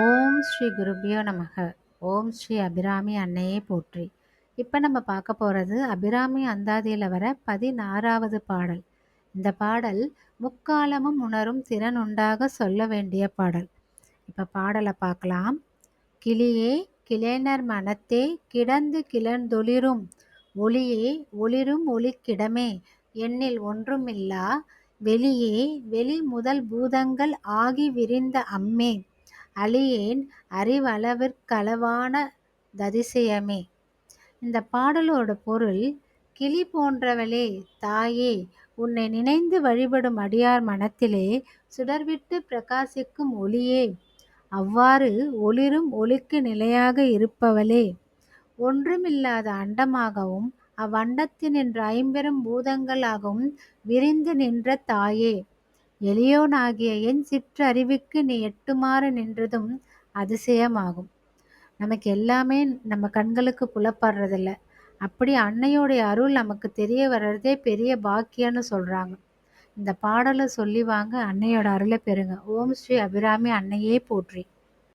ஓம் ஸ்ரீ குருபியோ நமக. ஓம் ஸ்ரீ அபிராமி அன்னையே போற்றி. இப்போ நம்ம பார்க்க போகிறது அபிராமி அந்தாதியில் வர பதினாறாவது பாடல். இந்த பாடல் முக்காலமும் உணரும் திறன் உண்டாக சொல்ல வேண்டிய பாடல். இப்போ பாடலை பார்க்கலாம். கிளியே கிளைஞர் மனத்தே கிடந்து கிளர்ந்தொளிரும். ஒளியே ஒளிரும் ஒளிக்கிடமே. எண்ணில் ஒன்றுமில்லா. வெளியே வெளி முதல் பூதங்கள் ஆகி விரிந்த அம்மே. அழியேன் அறிவளவிற்களவான ததிசயமே. இந்த பாடலோட பொருள் கிளி போன்றவளே தாயே உன்னை நினைந்து வழிபடும் அடியார் மனத்திலே சுடர்விட்டு பிரகாசிக்கும் ஒளியே. அவ்வாறு ஒளிரும் ஒளிக்கு நிலையாக இருப்பவளே. ஒன்றுமில்லாத அண்டமாகவும் அவ்வண்டத்தினின்ற ஐம்பெரும் பூதங்களாகவும் விரிந்து நின்ற தாயே. எளியோனாகிய என் சிற்றறிவுக்கு நீ எட்டுமாறு நின்றதும் அதிசயமாகும். நமக்கு எல்லாமே நம்ம கண்களுக்கு புலப்படுறதில்ல. அப்படி அன்னையோடைய அருள் நமக்கு தெரிய வர்றதே பெரிய பாக்கியம்னு சொல்கிறாங்க இந்த பாடலை சொல்லி வாங்க அன்னையோட அருளை பெறுங்க. ஓம் ஸ்ரீ அபிராமி அன்னையே போற்றி.